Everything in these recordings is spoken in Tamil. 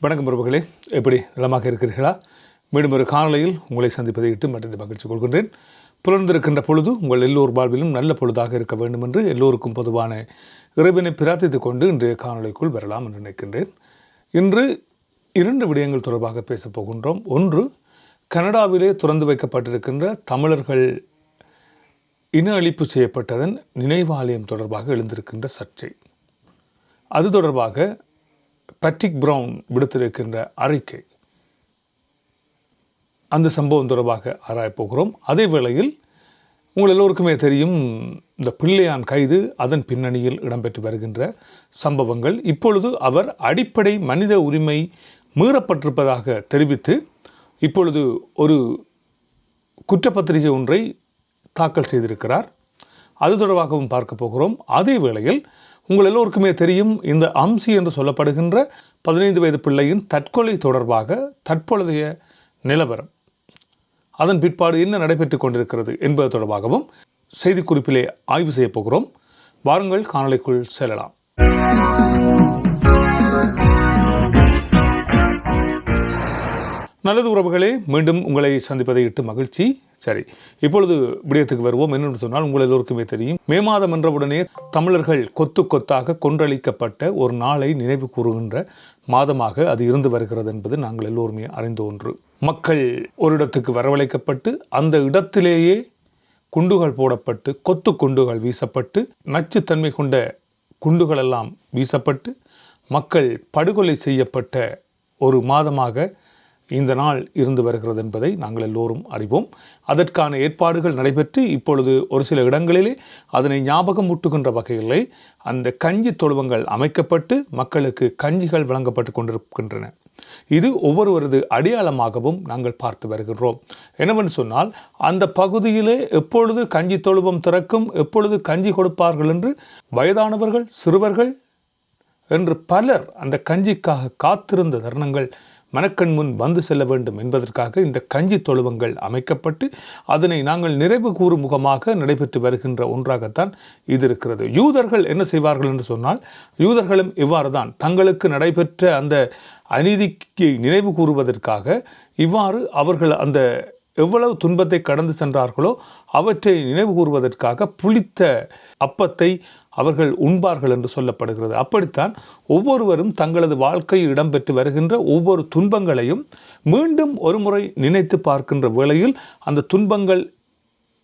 வணக்கம் உறவுகளே எப்படி நலமாக இருக்கிறீர்களா? மீண்டும் ஒரு காணொளியில் உங்களை சந்திப்பதை இட்டு மற்ற மகிழ்ச்சி கொள்கின்றேன். புலர்ந்திருக்கின்ற பொழுது உங்கள் எல்லோர் வாழ்விலும் நல்ல பொழுதாக இருக்க வேண்டும் என்று எல்லோருக்கும் பொதுவான இறைவனை பிரார்த்தித்துக் கொண்டு இன்றைய காணொலிக்குள் வரலாம் என்று நினைக்கின்றேன். இன்று இரண்டு விடயங்கள் தொடர்பாக பேசப் போகின்றோம். ஒன்று கனடாவிலே திறந்து வைக்கப்பட்டிருக்கின்ற தமிழர்கள் இன அழிப்பு செய்யப்பட்டதன் நினைவாலயம் தொடர்பாக எழுந்திருக்கின்ற சர்ச்சை. அது தொடர்பாக பேட்ரிக் பிரவுன் விடுத்திருக்கின்ற அறிக்கை. அந்த சம்பவம் தொடர்பாக ஆராயப்போகிறோம் அதே வேளையில் உங்கள் எல்லோருக்குமே தெரியும் இந்த பிள்ளையான் கைது அதன் பின்னணியில் இடம்பெற்று வருகின்ற சம்பவங்கள். இப்பொழுது அவர் அடிப்படை மனித உரிமை மீறப்பட்டிருப்பதாக தெரிவித்து இப்பொழுது ஒரு குற்றப்பத்திரிகை ஒன்றை தாக்கல் செய்திருக்கிறார். அது தொடர்பாகவும் பார்க்க போகிறோம். அதே வேளையில் உங்கள் எல்லோருக்குமே தெரியும் இந்த அம்சி என்று சொல்லப்படுகின்ற பதினைந்து வயது பிள்ளையின் தற்கொலை தொடர்பாக தற்பொழுதைய நிலவரம். அதன் பிற்பாடு என்ன நடைபெற்றுக் கொண்டிருக்கிறது என்பது தொடர்பாகவும் செய்திக்குறிப்பிலே ஆய்வு செய்யப் போகிறோம். வாருங்கள் காணொலிக்குள் செல்லலாம். நல்லது உறவுகளே மீண்டும் உங்களை சந்திப்பதை இட்டு மகிழ்ச்சி. சரி இப்பொழுது விடயத்துக்கு வருவோம். என்னென்று சொன்னால் உங்கள் எல்லோருக்குமே தெரியும். மே மாதம் என்றவுடனே தமிழர்கள் கொத்து கொத்தாக கொன்றளிக்கப்பட்ட ஒரு நாளை நினைவு கூறுகின்ற மாதமாக அது இருந்து வருகிறது என்பது நாங்கள் எல்லோருமே அறிந்த ஒன்று. மக்கள் ஒரு இடத்துக்கு வரவழைக்கப்பட்டு அந்த இடத்திலேயே குண்டுகள் போடப்பட்டு கொத்து குண்டுகள் வீசப்பட்டு நச்சுத்தன்மை கொண்ட குண்டுகளெல்லாம் வீசப்பட்டு மக்கள் படுகொலை செய்யப்பட்ட ஒரு மாதமாக இந்த நாள் இருந்து வருகிறது என்பதை நாங்கள் எல்லோரும் அறிவோம். அதற்கான ஏற்பாடுகள் நடைபெற்று இப்பொழுது ஒரு சில இடங்களிலே அதனை ஞாபகம் ஊட்டுகின்ற வகையிலே அந்த கஞ்சி தொழுவங்கள் அமைக்கப்பட்டு மக்களுக்கு கஞ்சிகள் வழங்கப்பட்டு கொண்டிருக்கின்றன. இது ஒவ்வொருவரது அடையாளமாகவும் நாங்கள் பார்த்து வருகின்றோம். என்னவென்று சொன்னால் அந்த பகுதியிலே எப்பொழுது கஞ்சி தொழுவம் திறக்கும் எப்பொழுது கஞ்சி கொடுப்பார்கள் என்று வயதானவர்கள் சிறுவர்கள் என்று பலர் அந்த கஞ்சிக்காக காத்திருந்த தருணங்கள் மனக்கண் முன் வந்து செல்ல வேண்டும் என்பதற்காக இந்த கஞ்சி தொழுவங்கள் அமைக்கப்பட்டு அதனை நாங்கள் நிறைவு கூறும் முகமாக நடைபெற்று வருகின்ற ஒன்றாகத்தான் இது இருக்கிறது. யூதர்கள் என்ன செய்வார்கள் என்று சொன்னால் யூதர்களும் இவ்வாறு தான் தங்களுக்கு நடைபெற்ற அந்த அநீதிக்கு நினைவு கூறுவதற்காக இவ்வாறு அவர்கள் அந்த எவ்வளவு துன்பத்தை கடந்து சென்றார்களோ அவற்றை நினைவு கூறுவதற்காக புளித்த அப்பத்தை அவர்கள் உண்பார்கள் என்று சொல்லப்படுகிறது. அப்படித்தான் ஒவ்வொருவரும் தங்களது வாழ்க்கையில் இடம்பெற்று வருகின்ற ஒவ்வொரு துன்பங்களையும் மீண்டும் ஒருமுறை நினைத்து பார்க்கின்ற வேளையில் அந்த துன்பங்கள்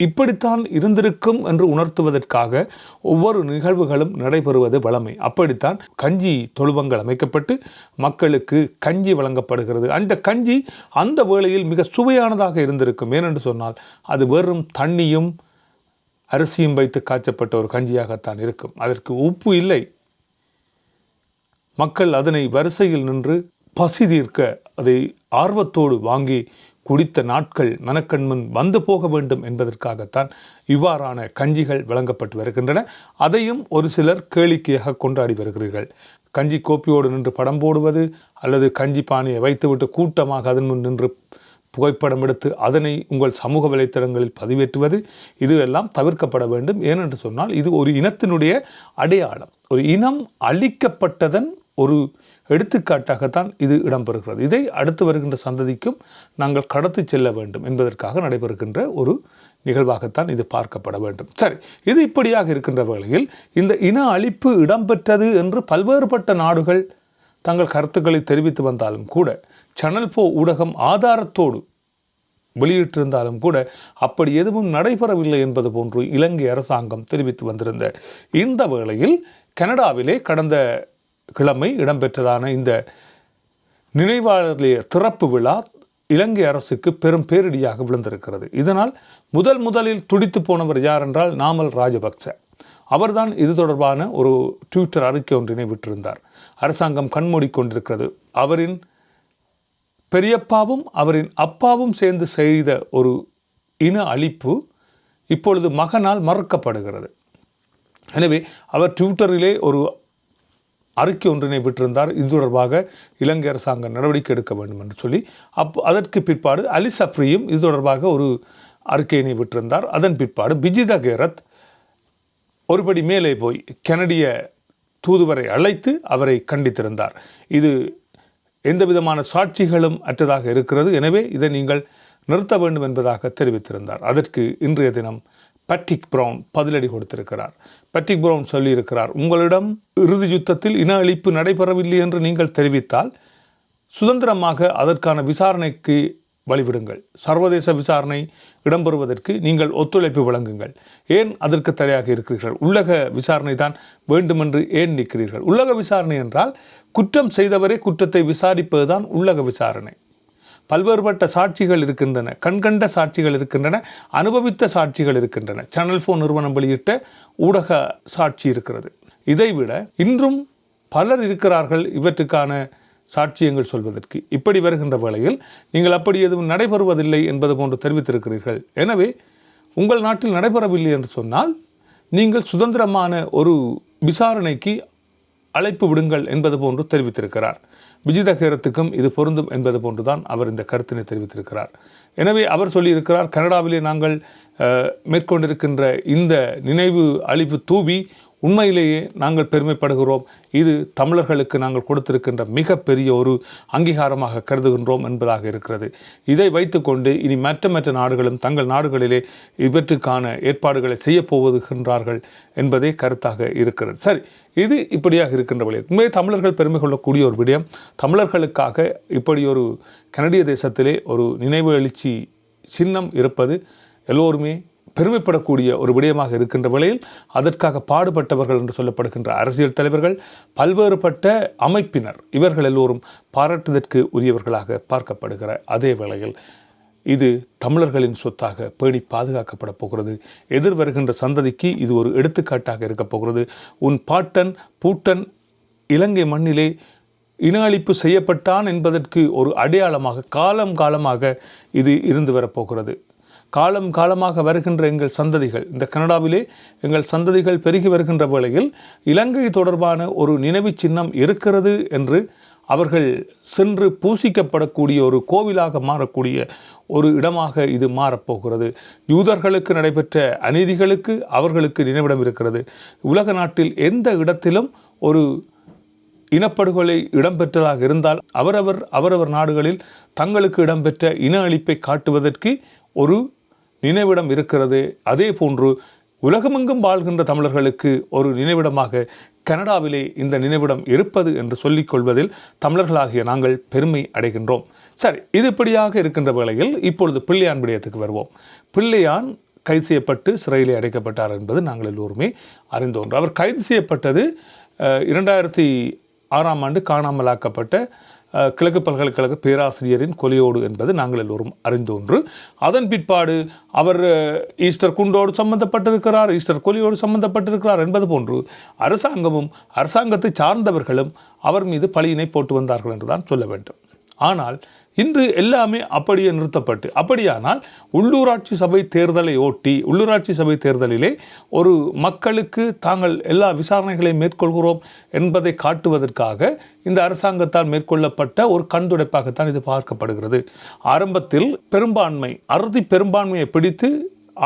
இப்படித்தான் இருந்திருக்கும் என்று உணர்த்துவதற்காக ஒவ்வொரு நிகழ்வுகளும் நடைபெறுவது வளமை அப்படித்தான் கஞ்சி தொழுவங்கள் அமைக்கப்பட்டு மக்களுக்கு கஞ்சி வழங்கப்படுகிறது. அந்த கஞ்சி அந்த வேளையில் மிக சுவையானதாக இருந்திருக்கும். ஏனென்று சொன்னால் அது வெறும் தண்ணியும் அரிசியும் வைத்து காய்ச்சப்பட்ட ஒரு கஞ்சியாகத்தான் இருக்கும். அதற்கு உப்பு இல்லை. மக்கள் அதனை வரிசையில் நின்று பசி தீர்க்க அதை ஆர்வத்தோடு வாங்கி குடித்த நாட்கள் மனக்கண்முன் வந்து போக வேண்டும் என்பதற்காகத்தான் இவ்வாறான கஞ்சிகள் வழங்கப்பட்டு வருகின்றன. அதையும் ஒரு சிலர் கேளிக்கையாக கொண்டாடி வருகிறீர்கள். கஞ்சி கோப்பியோடு நின்று படம் போடுவது அல்லது கஞ்சி பானையை வைத்துவிட்டு கூட்டமாக அதன் முன் நின்று புகைப்படம் எடுத்து அதனை உங்கள் சமூக வலைத்தளங்களில் பதிவேற்றுவது இதுவெல்லாம் தவிர்க்கப்பட வேண்டும். ஏனென்று சொன்னால் இது ஒரு இனத்தினுடைய அடையாளம். ஒரு இனம் அழிக்கப்பட்டதன் ஒரு எடுத்துக்காட்டாகத்தான் இது இடம்பெறுகிறது. இதை அடுத்து வருகின்ற சந்ததிக்கும் நாங்கள் கடத்தி செல்ல வேண்டும் என்பதற்காக நடைபெறுகின்ற ஒரு நிகழ்வாகத்தான் இது பார்க்கப்பட வேண்டும். சரி இது இப்படியாக இருக்கின்ற வகையில் இந்த இன அழிப்பு இடம்பெற்றது என்று பல்வேறுபட்ட நாடுகள் தங்கள் கருத்துக்களை தெரிவித்து வந்தாலும் கூட சேனல் போ ஊடகம் ஆதாரத்தோடு வெளியிட்டிருந்தாலும் கூட அப்படி எதுவும் நடைபெறவில்லை என்பது போன்று இலங்கை அரசாங்கம் தெரிவித்து வந்திருந்த இந்த வேளையில் கனடாவிலே கடந்த கிழமை இடம்பெற்றதான இந்த நினைவாளர்களிய திறப்பு விழா இலங்கை அரசுக்கு பெரும் பேரிடியாக விழுந்திருக்கிறது. இதனால் முதல் முதலில் துடித்து போனவர் யார் என்றால் நாமல் ராஜபக்ச. அவர்தான் இது தொடர்பான ஒரு ட்விட்டர் அறிக்கை ஒன்றினை விட்டிருந்தார். அரசாங்கம் கண்மூடி கொண்டிருக்கிறது. அவரின் பெரியப்பாவும் அவரின் அப்பாவும் சேர்ந்து செய்த ஒரு இன அழிப்பு இப்பொழுது மகனால் மறுக்கப்படுகிறது. எனவே அவர் ட்விட்டரிலே ஒரு அறிக்கை ஒன்றினை விட்டிருந்தார். இது தொடர்பாக இலங்கை அரசாங்கம் நடவடிக்கை எடுக்க வேண்டும் என்று சொல்லி. அப் அதற்கு பிற்பாடு அலி சப்ரியும் இது தொடர்பாக ஒரு அறிக்கையினை விட்டிருந்தார். அதன் பிற்பாடு பிஜிதா கேரத் ஒருபடி மேலே போய் கனடிய தூதுவரை அழைத்து அவரை கண்டித்திருந்தார். இது எந்த விதமான சாட்சிகளும் அற்றதாக இருக்கிறது. எனவே இதை நீங்கள் நிறுத்த வேண்டும் என்பதாக தெரிவித்திருந்தார். அதற்கு இன்றைய தினம் பட்டிக் பிரவுன் பதிலடி கொடுத்திருக்கிறார். பட்டிக் பிரவுன் சொல்லியிருக்கிறார் உங்களிடம் இறுதி யுத்தத்தில் இன அழிப்பு நடைபெறவில்லை என்று நீங்கள் தெரிவித்தால் சுதந்திரமாக அதற்கான விசாரணைக்கு வழிவிடுங்கள். சர்வதேச விசாரணை இடம்பெறுவதற்கு நீங்கள் ஒத்துழைப்பு வழங்குங்கள். ஏன் அதற்கு தடையாக இருக்கிறீர்கள்? உள்ளக விசாரணை தான் வேண்டுமென்று ஏன் நிற்கிறீர்கள்? உள்ளக விசாரணை என்றால் குற்றம் செய்தவரே குற்றத்தை விசாரிப்பதுதான் உள்ளக விசாரணை. பல்வேறுபட்ட சாட்சிகள் இருக்கின்றன. கண்கண்ட சாட்சிகள் இருக்கின்றன. அனுபவித்த சாட்சிகள் இருக்கின்றன. சேனல் ஃபோன் நிறுவனம் வெளியிட்ட ஊடக சாட்சி இருக்கிறது. இதைவிட இன்றும் பலர் இருக்கிறார்கள். இவற்றுக்கான சாட்சியங்கள் சொல்வதற்கு இப்படி வருகின்ற வேளையில் நீங்கள் அப்படி எதுவும் நடைபெறுவதில்லை என்பது போன்று தெரிவித்திருக்கிறீர்கள். எனவே உங்கள் நாட்டில் நடைபெறவில்லை என்று சொன்னால் நீங்கள் சுதந்திரமான ஒரு விசாரணைக்கு அழைப்பு விடுங்கள் என்பது போன்று தெரிவித்திருக்கிறார். விஜித கேரத்துக்கும் இது பொருந்தும் என்பது போன்றுதான் அவர் இந்த கருத்தினை தெரிவித்திருக்கிறார். எனவே அவர் சொல்லியிருக்கிறார் கனடாவிலே நாங்கள் மேற்கொண்டிருக்கின்ற இந்த நினைவு அழிப்பு தூவி உண்மையிலேயே நாங்கள் பெருமைப்படுகிறோம். இது தமிழர்களுக்கு நாங்கள் கொடுத்திருக்கின்ற மிகப்பெரிய ஒரு அங்கீகாரமாக கருதுகின்றோம் என்பதாக இருக்கிறது. இதை வைத்துக்கொண்டு இனி மற்ற மற்ற நாடுகளும் தங்கள் நாடுகளிலே இவற்றுக்கான ஏற்பாடுகளை செய்ய போவதுகின்றார்கள் என்பதே கருத்தாக இருக்கிறது. சரி இது இப்படியாக இருக்கின்ற வழியில். உண்மையை தமிழர்கள் பெருமை கொள்ளக்கூடிய ஒரு விடயம் தமிழர்களுக்காக இப்படி ஒரு கனடிய தேசத்திலே ஒரு நினைவு எழுச்சி சின்னம் இருப்பது எல்லோருமே பெருமைப்படக்கூடிய ஒரு விடயமாக இருக்கின்ற வேளையில் அதற்காக பாடுபட்டவர்கள் என்று சொல்லப்படுகின்ற அரசியல் தலைவர்கள் பல்வேறுபட்ட அமைப்பினர் இவர்கள் எல்லோரும் பாராட்டுவதற்கு உரியவர்களாக பார்க்கப்படுகிற அதே வேளையில் இது தமிழர்களின் சொத்தாக பேணி பாதுகாக்கப்பட போகிறது. எதிர் வருகின்ற சந்ததிக்கு இது ஒரு எடுத்துக்காட்டாக இருக்கப் போகிறது. உன் பாட்டன் பூட்டன் இலங்கை மண்ணிலே இன அழிப்பு செய்யப்பட்டான் என்பதற்கு ஒரு அடையாளமாக காலம் காலமாக இது இருந்து வரப்போகிறது காலம் காலமாக வருகின்ற எங்கள் சந்ததிகள் இந்த கனடாவிலே எங்கள் சந்ததிகள் பெருகி வருகின்ற வேளையில் இலங்கை தொடர்பான ஒரு நினைவுச் சின்னம் இருக்கிறது என்று அவர்கள் சென்று பூசிக்கப்படக்கூடிய ஒரு கோவிலாக மாறக்கூடிய ஒரு இடமாக இது மாறப்போகிறது. யூதர்களுக்கு நடைபெற்ற அநீதிகளுக்கு அவர்களுக்கு நினைவிடம் இருக்கிறது. உலக நாட்டில் எந்த இடத்திலும் ஒரு இனப்படுகொலை இடம்பெற்றதாக இருந்தால் அவரவர் அவரவர் நாடுகளில் தங்களுக்கு இடம்பெற்ற இன அழிப்பை காட்டுவதற்கு ஒரு நினைவிடம் இருக்கிறது. அதே போன்று உலகமெங்கும் வாழ்கின்ற தமிழர்களுக்கு ஒரு நினைவிடமாக கனடாவிலே இந்த நினைவிடம் இருப்பது என்று சொல்லிக் கொள்வதில் தமிழர்களாகிய நாங்கள் பெருமை அடைகின்றோம். சரி இது இப்படியாக இருக்கின்ற வேளையில் இப்பொழுது பிள்ளையான் விடயத்துக்கு வருவோம். பிள்ளையான் கைது செய்யப்பட்டு சிறையிலே அடைக்கப்பட்டார் என்பது நாங்கள் எல்லோருமே அறிந்தோன்று அவர் கைது செய்யப்பட்டது இரண்டாயிரத்தி ஆறாம் ஆண்டு காணாமலாக்கப்பட்ட கிழக்கு பல்கலைக்கழக பேராசிரியரின் கொலையோடு என்பது நாங்கள் எல்லோரும் அறிந்த ஒன்று அதன் பிற்பாடு அவர் ஈஸ்டர் குண்டோடு சம்பந்தப்பட்டிருக்கிறார் ஈஸ்டர் கொலியோடு சம்பந்தப்பட்டிருக்கிறார் என்பது போன்று அரசாங்கமும் அரசாங்கத்தை சார்ந்தவர்களும் அவர் மீது பழியினை போட்டு வந்தார்கள் என்றுதான் சொல்ல வேண்டும். ஆனால் இன்று எல்லாமே அப்படியே நிறுத்தப்பட்டு அப்படியானால் உள்ளூராட்சி சபை தேர்தலை ஓட்டி உள்ளூராட்சி சபை தேர்தலிலே ஒரு மக்களுக்கு தாங்கள் எல்லா விசாரணைகளையும் மேற்கொள்கிறோம் என்பதை காட்டுவதற்காக இந்த அரசாங்கத்தால் மேற்கொள்ளப்பட்ட ஒரு கண்துடைப்பாகத்தான் இது பார்க்கப்படுகிறது. ஆரம்பத்தில் பெரும்பான்மை அறுதி பெரும்பான்மையை பிடித்து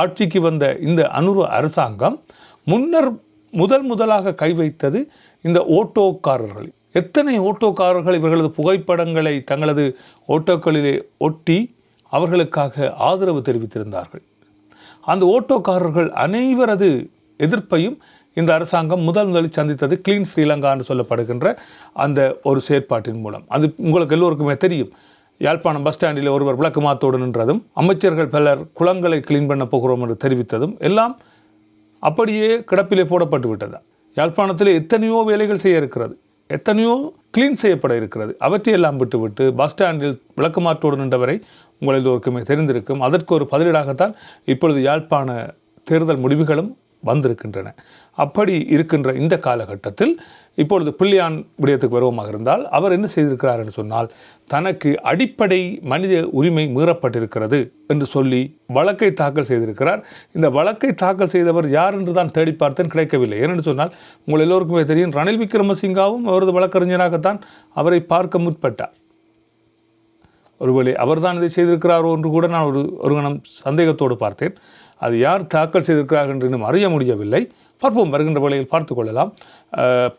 ஆட்சிக்கு வந்த இந்த அனுரு அரசாங்கம் முன்னர் முதல் முதலாக கை வைத்தது இந்த ஓட்டோக்காரர்கள் எத்தனை ஓட்டோக்காரர்கள் இவர்களது புகைப்படங்களை தங்களது ஓட்டோக்களிலே ஒட்டி அவர்களுக்காக ஆதரவு தெரிவித்திருந்தார்கள். அந்த ஓட்டோக்காரர்கள் அனைவரது எதிர்ப்பையும் இந்த அரசாங்கம் முதல் முதலில் சந்தித்தது கிளீன் ஸ்ரீலங்கா என்று சொல்லப்படுகின்ற அந்த ஒரு செயற்பாட்டின் மூலம். அது உங்களுக்கு எல்லோருக்குமே தெரியும். யாழ்ப்பாணம் பஸ் ஸ்டாண்டில் ஒருவர் விளக்குமாத்தோடு நின்றதும் அமைச்சர்கள் பலர் குளங்களை கிளீன் பண்ண போகிறோம் என்று தெரிவித்ததும் எல்லாம் அப்படியே கிடப்பிலே போடப்பட்டு விட்டது யாழ்ப்பாணத்தில் எத்தனையோ வேலைகள் செய்ய இருக்கிறது. எத்தனையோ க்ளீன் செய்யப்பட இருக்கிறது. அவற்றையெல்லாம் விட்டுவிட்டு பஸ் ஸ்டாண்டில் விளக்குமாற்றோடு நின்றவரை உங்களது ஒருக்குமே தெரிந்திருக்கும். அதற்கு ஒரு பதிலீடாகத்தான் இப்பொழுது யாழ்ப்பாண தேர்தல் முடிவுகளும் வந்திருக்கின்றன. அப்படி இருக்கின்ற இந்த காலகட்டத்தில் இப்பொழுது பிள்ளையான் விடயத்துக்கு வருவமாக இருந்தால் அவர் என்ன செய்திருக்கிறார் என்று சொன்னால் தனக்கு அடிப்படை மனித உரிமை மீறப்பட்டிருக்கிறது என்று சொல்லி வழக்கை தாக்கல் செய்திருக்கிறார். இந்த வழக்கை தாக்கல் செய்தவர் யார் என்று தான் தேடி பார்த்தேன் கிடைக்கவில்லை. ஏனென்று சொன்னால் உங்கள் எல்லோருக்குமே தெரியும் ரணில் விக்ரமசிங்காவும் அவரது வழக்கறிஞராகத்தான் அவரை பார்க்க முற்பட்டார். ஒருவேளை அவர்தான் இதை செய்திருக்கிறாரோ என்று கூட நான் ஒரு ஒரு கணம் சந்தேகத்தோடு பார்த்தேன். அது யார் தாக்கல் செய்திருக்கிறார்கள் என்று இன்னும் அறிய முடியவில்லை. பார்ப்போம் வருகின்ற வேளையில் பார்த்து கொள்ளலாம்.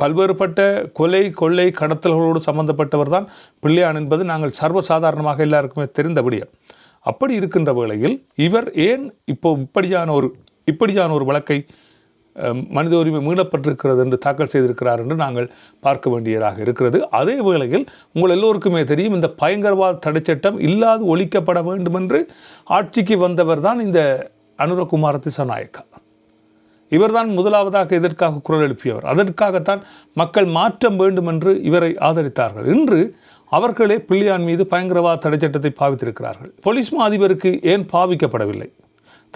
பல்வேறுபட்ட கொலை கொள்ளை கடத்தல்களோடு சம்பந்தப்பட்டவர் தான் பிள்ளையான் என்பது நாங்கள் சர்வசாதாரணமாக எல்லாருக்குமே தெரிந்தபடியே அப்படி இருக்கின்ற வேளையில் இவர் ஏன் இப்போ இப்படியான ஒரு இப்படியான ஒரு வழக்கை மனித உரிமை மீளப்பட்டிருக்கிறது என்று தாக்கல் செய்திருக்கிறார் என்று நாங்கள் பார்க்க வேண்டியதாக இருக்கிறது. அதே வேளையில் உங்கள் எல்லோருக்குமே தெரியும் இந்த பயங்கரவாத தடைச்சட்டம் இல்லாது ஒழிக்கப்பட வேண்டும் என்று ஆட்சிக்கு வந்தவர் தான் இந்த அனுரகுமார திசாநாயக்கா. இவர்தான் முதலாவதாக இதற்காக குரல் எழுப்பியவர்? அதற்காகத்தான் மக்கள் மாற்றம் வேண்டும் என்று இவரை ஆதரித்தார்கள். இன்று அவர்களே பிள்ளையான் மீது பயங்கரவாத தடைச்சட்டத்தை பாவித்திருக்கிறார்கள். போலீஸ் அதிபருக்கு ஏன் பாவிக்கப்படவில்லை?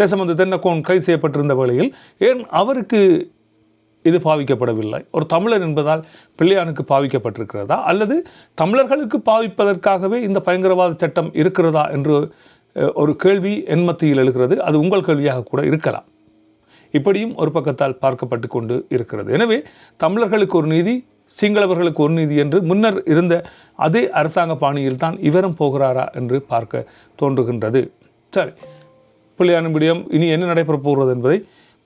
தேசமந்து தென்னக்கோன் கைது செய்யப்பட்டிருந்த வேளையில் ஏன் அவருக்கு இது பாவிக்கப்படவில்லை? ஒரு தமிழர் என்பதால் பிள்ளையானுக்கு பாவிக்கப்பட்டிருக்கிறதா? அல்லது தமிழர்களுக்கு பாவிப்பதற்காகவே இந்த பயங்கரவாத சட்டம் இருக்கிறதா என்று ஒரு கேள்வி என் மத்தியில் எழுகிறது. அது உங்கள் கேள்வியாக கூட இருக்கலாம். இப்படியும் ஒரு பக்கத்தால் பார்க்கப்பட்டு கொண்டு இருக்கிறது. எனவே தமிழர்களுக்கு ஒரு நீதி சிங்களவர்களுக்கு ஒரு நீதி என்று முன்னர் இருந்த அதே அரசாங்க பாணியில் தான் இவரும் போகிறாரா என்று பார்க்க தோன்றுகின்றது. சரி. பிள்ளையானும்பிடியம் இனி என்ன நடைபெறப் போகிறது என்பதை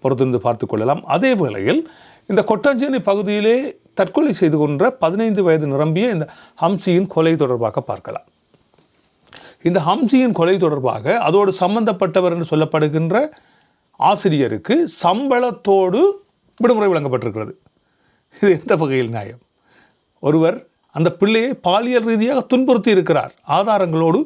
பொறுத்திருந்து பார்த்து கொள்ளலாம். அதே வேளையில் இந்த கொட்டாஞ்சேனி பகுதியிலே தற்கொலை செய்து கொன்ற பதினைந்து வயது நிரம்பிய இந்த ஹம்சியின் கொலை தொடர்பாக பார்க்கலாம். இந்த ஹம்சியின் கொலை தொடர்பாக அதோடு சம்பந்தப்பட்டவர் என்று சொல்லப்படுகின்ற ஆசிரியருக்கு சம்பளத்தோடு விடுமுறை வழங்கப்பட்டிருக்கிறது. இது எந்த வகையில் நியாயம்? ஒருவர் அந்த பிள்ளையை பாலியல் ரீதியாக துன்புறுத்தி இருக்கிறார். ஆதாரங்களோடு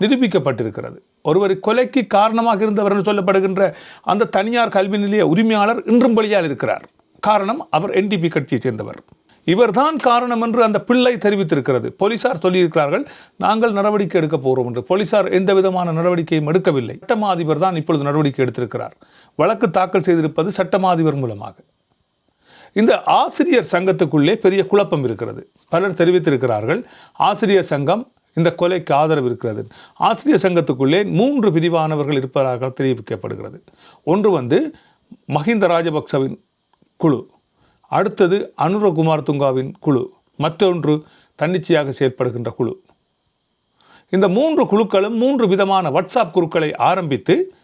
நிரூபிக்கப்பட்டிருக்கிறது. ஒருவர் கொலைக்கு காரணமாக இருந்தவர் என்று சொல்லப்படுகின்ற அந்த தனியார் கல்வி நிலைய உரிமையாளர் இன்றும் பலியால் இருக்கிறார். காரணம் அவர் என்டிபி கட்சியைச் சேர்ந்தவர். இவர்தான் காரணம் என்று அந்த பிள்ளை தெரிவித்திருக்கிறது. போலீசார் சொல்லியிருக்கிறார்கள் நாங்கள் நடவடிக்கை எடுக்க போகிறோம் என்று. போலீசார் எந்த விதமான நடவடிக்கையும் எடுக்கவில்லை. சட்டமாதிபர் தான் இப்பொழுது நடவடிக்கை எடுத்திருக்கிறார். வழக்கு தாக்கல் செய்திருப்பது சட்டமாதிபர் மூலமாக. இந்த ஆசிரியர் சங்கத்துக்குள்ளே பெரிய குழப்பம் இருக்கிறது. பலர் தெரிவித்திருக்கிறார்கள் ஆசிரியர் சங்கம் இந்த கொலைக்கு ஆதரவு இருக்கிறது. ஆசிரியர் சங்கத்துக்குள்ளே மூன்று பிரிவானவர்கள் இருப்பதாக தெரிவிக்கப்படுகிறது. ஒன்று வந்து மஹிந்த ராஜபக்சவின் குழு அடுத்தது அனுரகுமார் துங்காவின் குழு மற்றொன்று தன்னிச்சையாக செயற்படுகின்ற குழு. இந்த மூன்று குழுக்களும் மூன்று விதமான வாட்ஸ்அப் குழுக்களை ஆரம்பித்து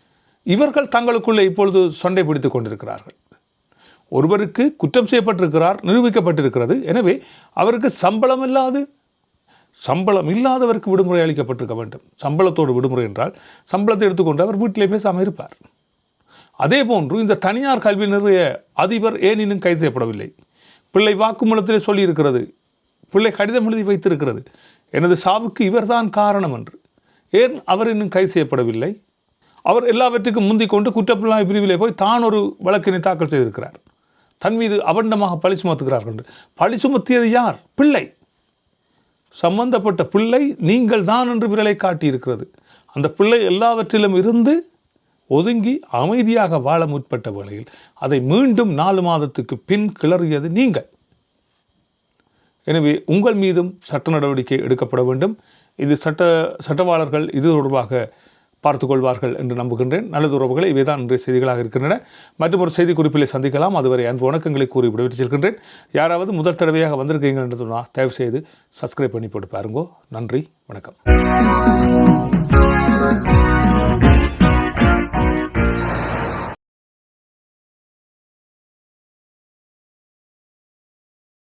இவர்கள் தங்களுக்குள்ளே இப்பொழுது சண்டை பிடித்துக் கொண்டிருக்கிறார்கள். ஒருவருக்கு குற்றம் செய்யப்பட்டிருக்கிறார் நிரூபிக்கப்பட்டிருக்கிறது. எனவே அவருக்கு சம்பளம் இல்லாது சம்பளம் இல்லாதவருக்கு விடுமுறை அளிக்கப்பட்டிருக்க வேண்டும். சம்பளத்தோடு விடுமுறை என்றால் சம்பளத்தை எடுத்துக்கொண்டு அவர் வீட்டிலே பேசாமல் இருப்பார். அதே போன்று இந்த தனியார் கல்வி நிலைய அதிபர் ஏன் இன்னும் கைது செய்யப்படவில்லை. பிள்ளை வாக்குமூலத்திலே சொல்லியிருக்கிறது. பிள்ளை கடிதம் எழுதி வைத்திருக்கிறது. எனது சாவுக்கு இவர்தான் காரணம் என்று. ஏன் அவர் இன்னும் கைது செய்யப்படவில்லை? அவர் எல்லாவற்றுக்கும் முந்திக் கொண்டு குற்றப்புலனாய் பிரிவிலே போய் தான் ஒரு வழக்கினை தாக்கல் செய்திருக்கிறார். தன் மீது அபண்டமாக பழி சுமத்துகிறார்கள் என்று. பழி சுமத்தியது யார்? பிள்ளை. சம்பந்தப்பட்ட பிள்ளை நீங்கள் தான் என்று விரலை காட்டியிருக்கிறது. அந்த பிள்ளை எல்லாவற்றிலும் இருந்து ஒதுங்கி அமைதியாக வாழ முற்பட்ட வேளையில் அதை மீண்டும் நாலு மாதத்துக்கு பின் கிளறியது நீங்கள். எனவே உங்கள் மீதும் சட்ட நடவடிக்கை எடுக்கப்பட வேண்டும். இது சட்ட சட்டவாளர்கள் இது தொடர்பாக பார்த்து கொள்வார்கள் என்று நம்புகின்றேன். நல்லது உறவுகளை இவைதான் இன்றைய செய்திகளாக இருக்கின்றன. மற்றும் ஒரு செய்தி குறிப்பிலே சந்திக்கலாம். அதுவரை அன்பு வணக்கங்களை கூறி விடைபெற்று செல்கின்றேன். யாராவது முதல் தடவையாக வந்திருக்கீங்க என்று சொன்னால் தயவு செய்து சப்ஸ்கிரைப் பண்ணி போட்டு பாருங்கோ. நன்றி வணக்கம்.